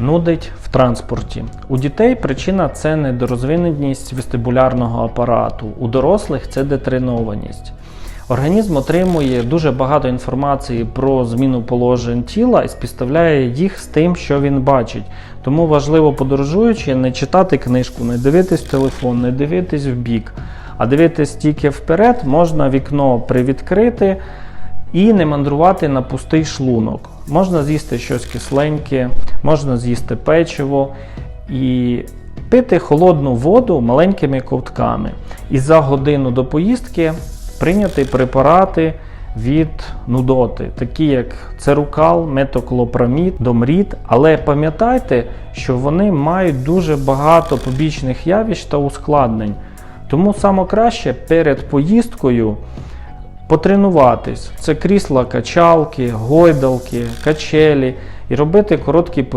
Нудить в транспорті. У дітей причина це недорозвиненість вестибулярного апарату, у дорослих це детренованість. Організм отримує дуже багато інформації про зміну положень тіла і співставляє їх з тим, що він бачить. Тому важливо подорожуючи не читати книжку, не дивитись в телефон, не дивитись в бік, а дивитись тільки вперед, можна вікно привідкрити і не мандрувати на пустий шлунок. Можна з'їсти щось кисленьке, можна з'їсти печиво і пити холодну воду маленькими ковтками. І за годину до поїздки прийняти препарати від нудоти, такі як церукал, метоклопрамід, домрід. Але пам'ятайте, що вони мають дуже багато побічних явищ та ускладнень. Тому саме перед поїздкою потренуватись. Це крісла, качалки, гойдалки, качелі і робити короткі